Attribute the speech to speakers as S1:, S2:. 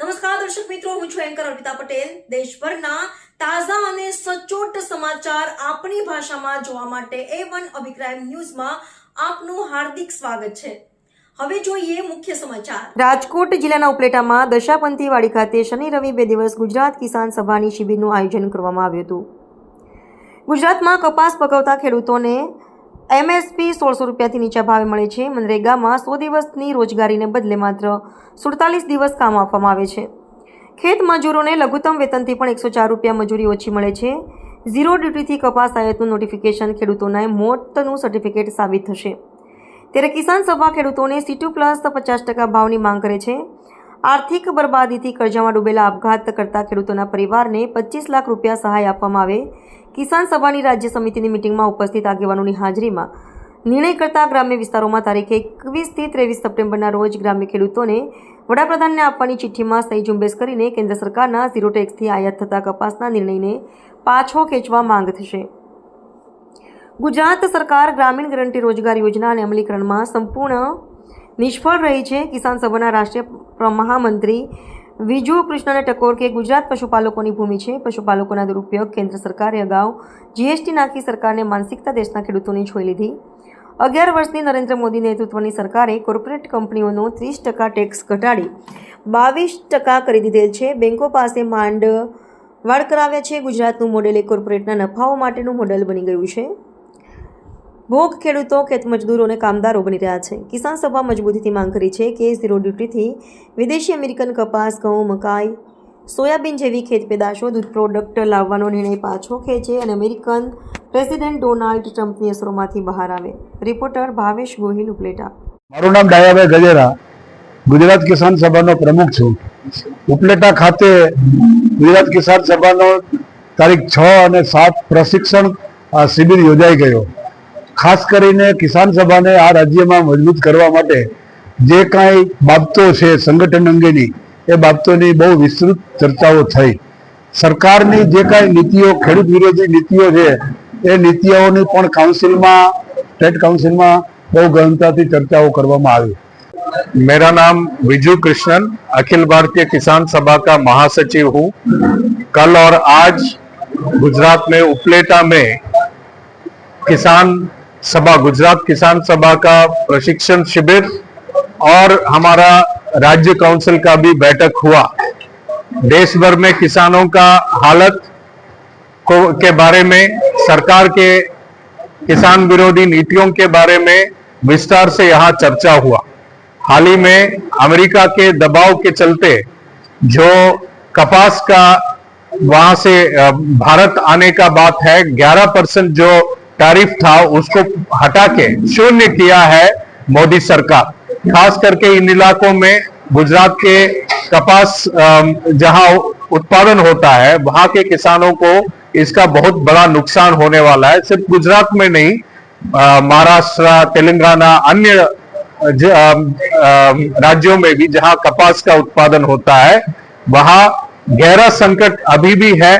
S1: નમસ્કાર, દર્શક મિત્રો, હું છું એન્કર અર્પિતા પટેલ. દેશભરના તાજા અને સચોટ સમાચાર આપણી ભાષામાં જોવા માટે એ વન અભિપ્રાય ન્યૂઝમાં આપનું હાર્દિક સ્વાગત છે. હવે જોઈએ મુખ્ય સમાચાર. રાજકોટ જિલ્લાના ઉપલેટામાં દશાપંથી વાડી ખાતે શનિ રવિ બે દિવસ ગુજરાત કિસાન સભાની શિબિરનું આયોજન કરવામાં આવ્યું હતું. ગુજરાતમાં કપાસ પકવતા ખેડૂતોને એમએસપી સોળસો રૂપિયાથી નીચા ભાવે મળે છે. મનરેગામાં સો દિવસની રોજગારીને બદલે માત્ર સુડતાલીસ દિવસ કામ આપવામાં આવે છે. ખેત મજૂરોને લઘુત્તમ વેતનથી પણ એકસો ચાર રૂપિયા મજૂરી ઓછી મળે છે. ઝીરો ડ્યુટીથી કપાસ આયાતનું નોટિફિકેશન ખેડૂતોના મોતનું સર્ટિફિકેટ સાબિત થશે. ત્યારે કિસાન સભા ખેડૂતોને સીટુ પ્લસ પચાસ ટકા ભાવની માંગ કરે છે. આર્થિક બરબાદીથી કરજામાં ડૂબેલા આપઘાત કરતા ખેડૂતોના પરિવારને પચીસ લાખ રૂપિયા સહાય આપવામાં આવે. કિસાન સભાની રાજ્ય સમિતિની મિટિંગમાં ઉપસ્થિત આગેવાનોની હાજરીમાં નિર્ણય કરતા ગ્રામ્ય વિસ્તારોમાં તારીખ એકવીસથી ત્રેવીસ સપ્ટેમ્બરના રોજ ગ્રામ્ય ખેડૂતોને વડાપ્રધાનને આપવાની ચિઠ્ઠીમાં સહી ઝુંબેશ કરીને કેન્દ્ર સરકારના ઝીરો ટેક્સથી આયાત થતા કપાસના નિર્ણયને પાછો ખેંચવા માંગ થશે. ગુજરાત સરકાર ગ્રામીણ ગેરંટી રોજગાર યોજના અને અમલીકરણમાં સંપૂર્ણ નિષ્ફળ રહી છે કિસાન સભાના રાષ્ટ્રીય મહામંત્રી વિજુ કૃષ્ણને ટકોર કે ગુજરાત પશુપાલકોની ભૂમિ છે. પશુપાલકોના દુરુપયોગ કેન્દ્ર સરકારે અગાઉ જીએસટી નાખી સરકારને માનસિકતા દેશના ખેડૂતોની છોઈ લીધી. અગિયાર વર્ષની નરેન્દ્ર મોદી નેતૃત્વની સરકારે કોર્પોરેટ કંપનીઓનો ત્રીસ ટકા ટેક્સ ઘટાડી બાવીસ ટકા કરી દીધેલ છે. બેંકો પાસે માંડ વાડ કરાવ્યા છે. ગુજરાતનું મોડેલ એ કોર્પોરેટના નફાઓ માટેનું મોડેલ બની ગયું છે. ભોગ ખેડૂતો ખેતમજદૂરો અને કામદારો બની રહ્યા છે. કિસાન સભા મજબૂતીથી માંગ કરી છે કે ઝીરો ડ્યુટીથી વિદેશી અમેરિકન કપાસ, ઘઉં, મકાઈ, સોયાબીન જેવી ખેત પેદાશો, દૂધ પ્રોડક્ટ લાવવાનો નિર્ણય પાછો ખેંચે અને અમેરિકન પ્રેસિડેન્ટ ડોનાલ્ડ ટ્રમ્પની અસરોમાંથી બહાર આવે. રિપોર્ટર ભાવેશ ગોહિલ ઉપલેટા.
S2: મારું નામ ડાયાભાઈ ગજેરા. ગુજરાત કિસાન સભાનો પ્રમુખ છું. ઉપલેટા ખાતે ગુજરાત કિસાન સભાનો તારીખ છ અને સાત પ્રશિક્ષણ શિબિર યોજાઈ ગયો. ખાસ કરીને કિસાન સભાને આ રાજ્યમાં મજબૂત કરવા માટે જે કાંઈ બાબતો છે સંગઠન અંગેની એ બાબતોની બહુ વિસ્તૃત ચર્ચાઓ થઈ સરકારની જે કાંઈ નીતિઓ ખેડૂત વિરોધી નીતિઓ છે એ નીતિઓની પણ કાઉન્સિલમાં સ્ટેટ કાઉન્સિલમાં બહુ ગહનતાથી ચર્ચાઓ કરવામાં આવી
S3: मेरा नाम विजू कृष्णन अखिल भारतीय किसान सभा का महासचिव हूँ कल और आज गुजरात में उपलेटा में किसान सभा, गुजरात किसान सभा का प्रशिक्षण शिविर और हमारा राज्य काउंसिल का भी बैठक हुआ। देश भर में किसानों का हालत को, के बारे में, सरकार के किसान विरोधी नीतियों के बारे में विस्तार से यहाँ चर्चा हुआ। हाल ही में अमेरिका के दबाव के चलते जो कपास का, वहाँ से भारत आने का बात है 11 परसेंट जो टैरिफ था, उसको हटा के शून्य किया है मोदी सरकार। खास करके इन इलाकों में गुजरात के कपास जहाँ उत्पादन होता है, वहाँ के किसानों को इसका बहुत बड़ा नुकसान होने वाला है। सिर्फ़ गुजरात में नहीं महाराष्ट्र, तेलंगाना, अन्य राज्यों में भी जहाँ कपास का उत्पादन होता है, वहाँ गहरा संकट अभी भी है।